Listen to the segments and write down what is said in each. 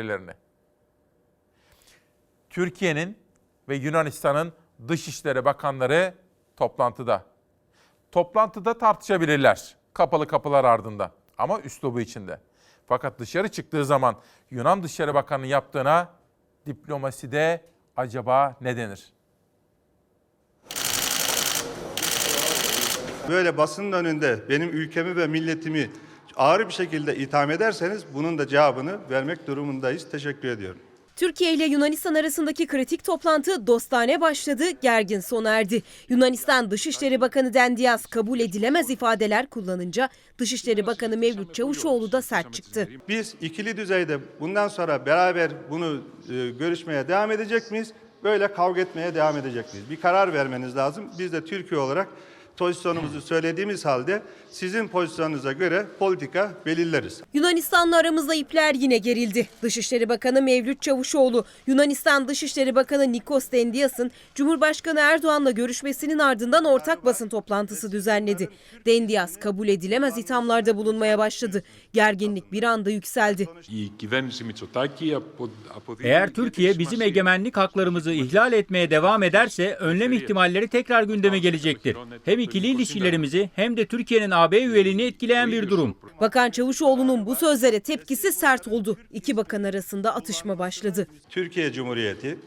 Lerini. Türkiye'nin ve Yunanistan'ın Dışişleri Bakanları toplantıda. Toplantıda tartışabilirler kapalı kapılar ardında ama üslubu içinde. Fakat dışarı çıktığı zaman Yunan Dışişleri Bakanı'nın yaptığına diplomaside acaba ne denir? Böyle basının önünde benim ülkemi ve milletimi ağır bir şekilde itham ederseniz bunun da cevabını vermek durumundayız. Teşekkür ediyorum. Türkiye ile Yunanistan arasındaki kritik toplantı dostane başladı, gergin sona erdi. Yunanistan Dışişleri Bakanı Dendias kabul edilemez ifadeler kullanınca Dışişleri Bakanı Mevlüt Çavuşoğlu da sert çıktı. Biz ikili düzeyde bundan sonra beraber bunu e, görüşmeye devam edecek miyiz? Böyle kavga etmeye devam edecek miyiz? Bir karar vermeniz lazım. Biz de Türkiye olarak pozisyonumuzu söylediğimiz halde sizin pozisyonunuza göre politika belirleriz. Yunanistan'la aramızda ipler yine gerildi. Dışişleri Bakanı Mevlüt Çavuşoğlu, Yunanistan Dışişleri Bakanı Nikos Dendias'ın Cumhurbaşkanı Erdoğan'la görüşmesinin ardından ortak basın toplantısı düzenledi. Dendias kabul edilemez ithamlarda bulunmaya başladı. Gerginlik bir anda yükseldi. Eğer Türkiye bizim egemenlik haklarımızı ihlal etmeye devam ederse önlem ihtimalleri tekrar gündeme gelecektir. Hem ikili ilişkilerimizi hem de Türkiye'nin AB üyeliğini etkileyen bir durum. Bakan Çavuşoğlu'nun bu sözlere tepkisi sert oldu. İki bakan arasında atışma başladı. Türkiye Cumhuriyeti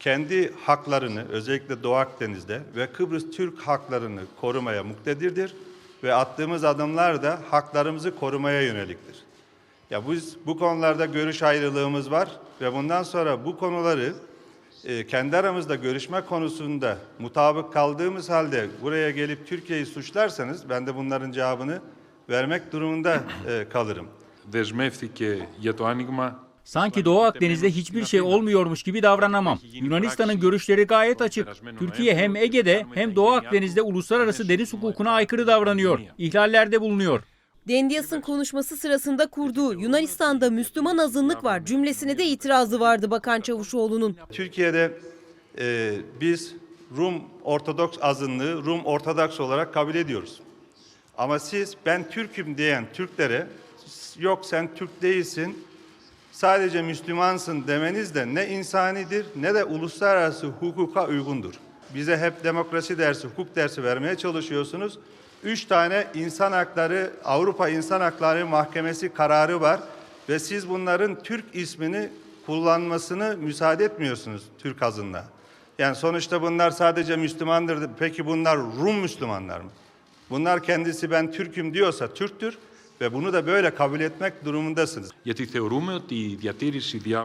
kendi haklarını özellikle Doğu Akdeniz'de ve Kıbrıs Türk haklarını korumaya muktedirdir ve attığımız adımlar da haklarımızı korumaya yöneliktir. Ya biz bu konularda görüş ayrılığımız var ve bundan sonra bu konuları e, kendi aramızda görüşme konusunda mutabık kaldığımız halde buraya gelip Türkiye'yi suçlarsanız ben de bunların cevabını vermek durumunda e, kalırım. δεσμεύθηκε για το άνοιγμα Sanki Doğu Akdeniz'de hiçbir şey olmuyormuş gibi davranamam. Yunanistan'ın görüşleri gayet açık. Türkiye hem Ege'de hem Doğu Akdeniz'de uluslararası deniz hukukuna aykırı davranıyor. İhlallerde bulunuyor. Dendias'ın konuşması sırasında kurduğu Yunanistan'da Müslüman azınlık var cümlesine de itirazı vardı Bakan Çavuşoğlu'nun. Türkiye'de e, biz Rum Ortodoks azınlığı Rum Ortodoks olarak kabul ediyoruz. Ama siz ben Türk'üm diyen Türklere yok sen Türk değilsin sadece Müslümansın demeniz de ne insanidir ne de uluslararası hukuka uygundur. Bize hep demokrasi dersi, hukuk dersi vermeye çalışıyorsunuz. Üç tane insan hakları, Avrupa İnsan Hakları Mahkemesi kararı var ve siz bunların Türk ismini kullanmasını müsaade etmiyorsunuz Türk azınlığa. Yani sonuçta bunlar sadece Müslümandır. Peki bunlar Rum Müslümanlar mı? Bunlar kendisi ben Türk'üm diyorsa Türktür ve bunu da böyle kabul etmek durumundasınız.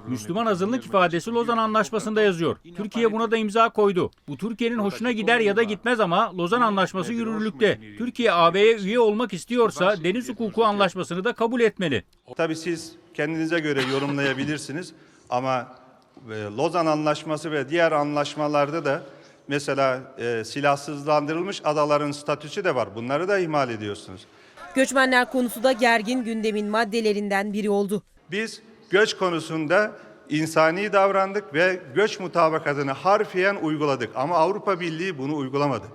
Müslüman azınlık ifadesi Lozan Anlaşması'nda yazıyor. Türkiye buna da imza koydu. Bu Türkiye'nin hoşuna gider ya da gitmez ama Lozan Anlaşması yürürlükte. Türkiye AB'ye üye olmak istiyorsa deniz hukuku anlaşmasını da kabul etmeli. Tabii siz kendinize göre yorumlayabilirsiniz ama e, Lozan Anlaşması ve diğer anlaşmalarda da mesela e, silahsızlandırılmış adaların statüsü de var. Bunları da ihmal ediyorsunuz. Göçmenler konusu da gergin gündemin maddelerinden biri oldu. Biz göç konusunda insani davrandık ve göç mutabakatını harfiyen uyguladık. Ama Avrupa Birliği bunu uygulamadı.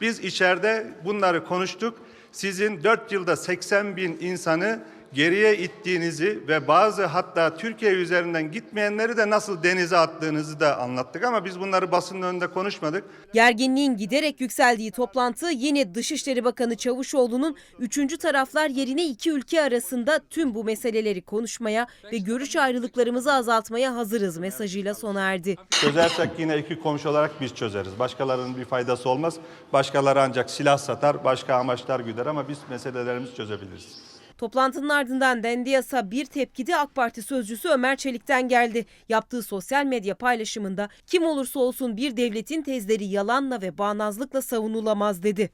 Biz içeride bunları konuştuk. Sizin 4 yılda 80 bin insanı geriye ittiğinizi ve bazı hatta Türkiye üzerinden gitmeyenleri de nasıl denize attığınızı da anlattık. Ama biz bunları basının önünde konuşmadık. Gerginliğin giderek yükseldiği toplantı yine Dışişleri Bakanı Çavuşoğlu'nun üçüncü taraflar yerine iki ülke arasında tüm bu meseleleri konuşmaya ve görüş ayrılıklarımızı azaltmaya hazırız mesajıyla sona erdi. Çözersek yine iki komşu olarak biz çözeriz. Başkalarının bir faydası olmaz. Başkaları ancak silah satar, başka amaçlar güder ama biz meselelerimizi çözebiliriz. Toplantının ardından Dendias'a bir tepki de AK Parti sözcüsü Ömer Çelik'ten geldi. Yaptığı sosyal medya paylaşımında kim olursa olsun bir devletin tezleri yalanla ve bağnazlıkla savunulamaz dedi.